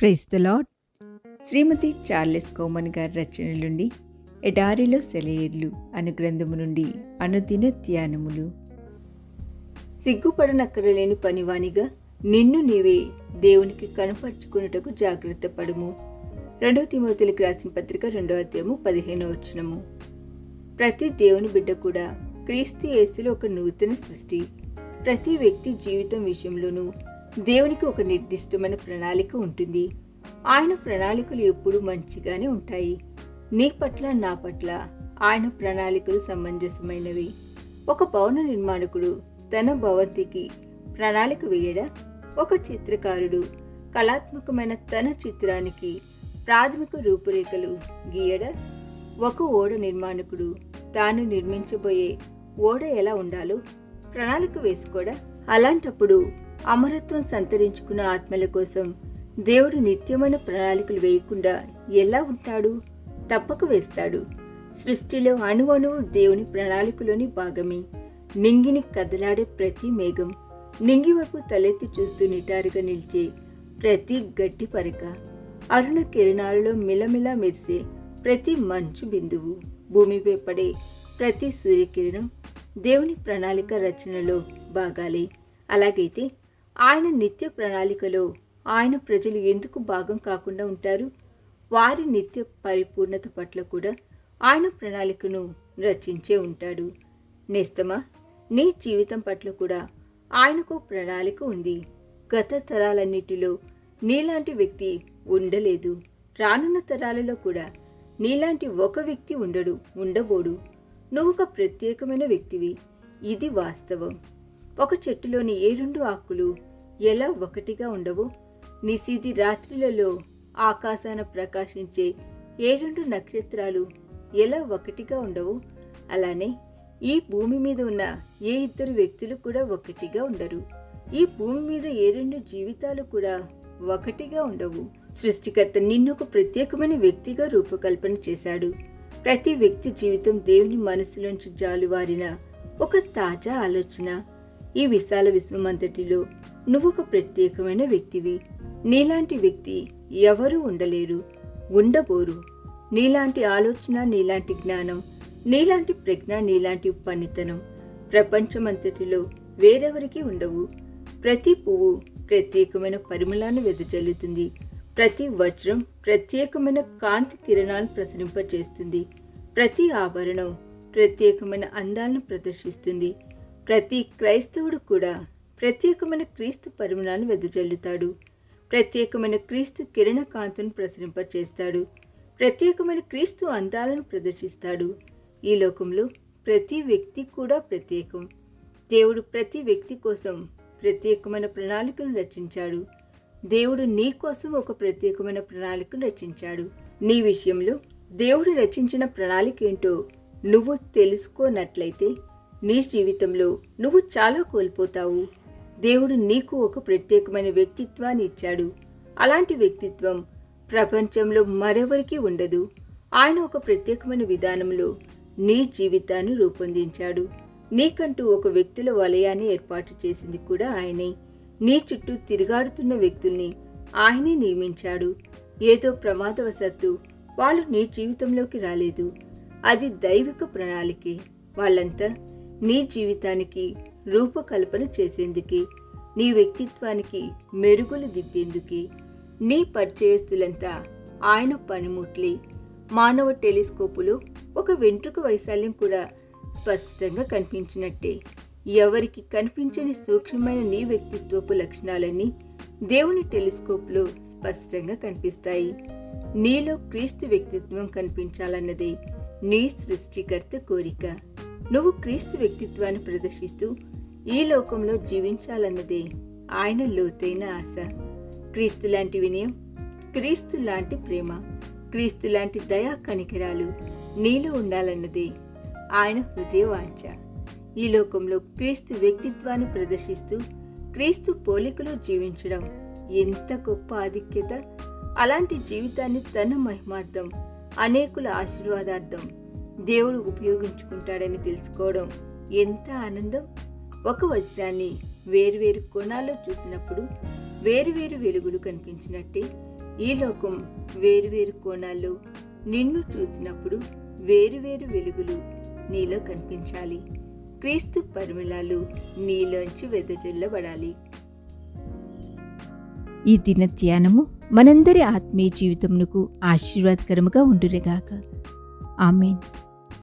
Praise the Lord శ్రీమతి Charles Cowman గారి రచన నుండి ఎడారిలో సెలయేర్లు అను గ్రంథము నుండి అనుదిన ధ్యానములు. సిగ్గుపడనక్కరలేని పనివానిగా నిన్ను నీవే దేవునికి కనపరుచుకున్నటకు జాగ్రత్త పడుము. రెండవ తిమోతులకు రాసిన పత్రిక రెండవ అధ్యాయము పదిహేనవ వచనము. ప్రతి దేవుని బిడ్డ కూడా క్రీస్తు యేసులో ఒక నూతన సృష్టి. ప్రతి వ్యక్తి జీవితం విషయంలోనూ దేవునికి ఒక నిర్దిష్టమైన ప్రణాళిక ఉంటుంది. ఆయన ప్రణాళికలు ఎప్పుడూ మంచిగానే ఉంటాయి. నీ పట్ల నా పట్ల ఆయన ప్రణాళికలు సమంజసమైనవి. ఒక భవన నిర్మాణకుడు తన భవంతికి ప్రణాళిక వేయడం? ఒక చిత్రకారుడు కళాత్మకమైన తన చిత్రానికి ప్రాథమిక రూపురేఖలు గీయడ? ఒక ఓడ నిర్మాణకుడు తాను నిర్మించబోయే ఓడ ఎలా ఉండాలో ప్రణాళిక వేసుకోడా? అలాంటప్పుడు అమరత్వం సంతరించుకున్న ఆత్మల కోసం దేవుడు నిత్యమైన ప్రణాళికలు వేయకుండా ఎలా ఉంటాడు? తప్పక వేస్తాడు. సృష్టిలో అణు అణువు దేవుని ప్రణాళికలోని భాగమే. నింగిని కదలాడే ప్రతి మేఘం నింగి వైపు తలెత్తి చూస్తూ నిటారుగా నిలిచే ప్రతి గట్టి పరక అరుణ కిరణాలలో మిలమిలా మెరిసే ప్రతి మంచు బిందువు భూమిపై పడే ప్రతి సూర్యకిరణం దేవుని ప్రణాళిక రచనలో భాగాలే. అలాగైతే ఆయన నిత్య ప్రణాళికలో ఆయన ప్రజలు ఎందుకు భాగం కాకుండా ఉంటారు? వారి నిత్య పరిపూర్ణత పట్ల కూడా ఆయన ప్రణాళికను రచించే ఉంటాడు. నేస్తమా నీ జీవితం పట్ల కూడా ఆయనకు ప్రణాళిక ఉంది. గత తరాలన్నిటిలో నీలాంటి వ్యక్తి ఉండలేదు. రానున్న తరాలలో కూడా నీలాంటి ఒక వ్యక్తి ఉండడు ఉండబోడు. నువ్వు ఒక ప్రత్యేకమైన వ్యక్తివి. ఇది వాస్తవం. ఒక చెట్టులోని ఏ రెండు ఆకులు ఎలా ఒకటిగా ఉండవు నిశీది రాత్రులలో ఆకాశాన ప్రకాశించే ఏ రెండు నక్షత్రాలు ఎలా ఒకటిగా ఉండవు అలానే ఈ భూమి మీద ఉన్న ఏ ఇద్దరు వ్యక్తులు కూడా ఒకటిగా ఉండరు. ఈ భూమి మీద ఏ రెండు జీవితాలు కూడా ఒకటిగా ఉండవు. సృష్టికర్త నిన్ను ఒక ప్రత్యేకమైన వ్యక్తిగా రూపకల్పన చేశాడు. ప్రతి వ్యక్తి జీవితం దేవుని మనసులోంచి జాలువారిన ఒక తాజా ఆలోచన. ఈ విశాల విశ్వమంతటిలో నువ్వు ఒక ప్రత్యేకమైన వ్యక్తివి. నీలాంటి వ్యక్తి ఎవరూ ఉండలేరు. ఉండబోరు. నీలాంటి ఆలోచన నీలాంటి జ్ఞానం నీలాంటి ప్రజ్ఞ నీలాంటి పనితనం ప్రపంచమంతటిలో వేరెవరికి ఉండవు. ప్రతి పువ్వు ప్రత్యేకమైన పరిమళాన్ని వెదజల్లుతుంది. ప్రతి వజ్రం ప్రత్యేకమైన కాంతి కిరణాలను ప్రసరింపచేస్తుంది. ప్రతి ఆభరణం ప్రత్యేకమైన అందాలను ప్రదర్శిస్తుంది. ప్రతి క్రైస్తవుడు కూడా ప్రత్యేకమైన క్రీస్తు పరిమళాన్ని వెదజల్లుతాడు. ప్రత్యేకమైన క్రీస్తు కిరణ కాంతును ప్రసరింపచేస్తాడు. ప్రత్యేకమైన క్రీస్తు అందాలను ప్రదర్శిస్తాడు. ఈ లోకంలో ప్రతి వ్యక్తి కూడా ప్రత్యేకం. దేవుడు ప్రతి వ్యక్తి కోసం ప్రత్యేకమైన ప్రణాళికను రచించాడు. దేవుడు నీ కోసం ఒక ప్రత్యేకమైన ప్రణాళికను రచించాడు. నీ విషయంలో దేవుడు రచించిన ప్రణాళిక ఏంటో నువ్వు తెలుసుకోనట్లయితే నీ జీవితంలో నువ్వు చాలా కోల్పోతావు. దేవుడు నీకు ఒక ప్రత్యేకమైన వ్యక్తిత్వాన్ని ఇచ్చాడు. అలాంటి వ్యక్తిత్వం ప్రపంచంలో మరెవరికి ఉండదు. ఆయన ఒక ప్రత్యేకమైన విధానంలో నీ జీవితాన్ని రూపొందించాడు. నీకంటూ ఒక వ్యక్తుల వలయాన్ని ఏర్పాటు చేసింది కూడా ఆయనే. నీ చుట్టూ తిరుగాడుతున్న వ్యక్తుల్ని ఆయనే నియమించాడు. ఏదో ప్రమాదవశత్తు వాళ్ళు నీ జీవితంలోకి రాలేదు. అది దైవిక ప్రణాళికే. వాళ్ళంతా నీ జీవితానికి రూపకల్పన చేసేందుకు నీ వ్యక్తిత్వానికి మెరుగులు దిద్దేందుకు నీ పరిచయస్తులంతా ఆయన పనిముట్లే. మానవ టెలిస్కోపులో ఒక వెంట్రుక వైశాల్యం కూడా స్పష్టంగా కనిపించినట్టే. ఎవరికి కనిపించని సూక్ష్మమైన నీ వ్యక్తిత్వపు లక్షణాలన్నీ దేవుని టెలిస్కోప్లో స్పష్టంగా కనిపిస్తాయి. నీలో క్రీస్తు వ్యక్తిత్వం కనిపించాలన్నదే నీ సృష్టికర్త కోరిక. నువ్వు క్రీస్తు వ్యక్తిత్వాన్ని ప్రదర్శిస్తూ ఈ లోకంలో జీవించాలన్నదే ఆయన లోతైన ఆశ. క్రీస్తు లాంటి వినయం క్రీస్తు లాంటి ప్రేమ క్రీస్తు లాంటి దయా కనికరాలు నీలో ఉండాలన్నదే ఆయన హృదయ వాంఛ. ఈ లోకంలో క్రీస్తు వ్యక్తిత్వాన్ని ప్రదర్శిస్తూ క్రీస్తు పోలికలో జీవించడం ఎంత గొప్ప ఆధిక్యత! అలాంటి జీవితాన్ని తన మహిమార్థం అనేకుల ఆశీర్వాదార్థం దేవుడు ఉపయోగించుకుంటాడని తెలుసుకోవడం ఎంత ఆనందం? ఒక వజ్రాన్ని వేరువేరు కోణాల్లో చూసినప్పుడు వేరువేరు వెలుగులు కనిపించినట్టే. ఈ లోకం వేరువేరు కోణాల్లో నిన్ను చూసినప్పుడు వేరువేరు వెలుగులు నీలో కనిపించాలి. క్రీస్తు పరిమళాలు నీలోంచి వెదజల్లబడాలి. ఈ దిన ధ్యానము మనందరి ఆత్మీయ జీవితమునకు ఆశీర్వాదకరముగా ఉండురేగాక ఆమెన్.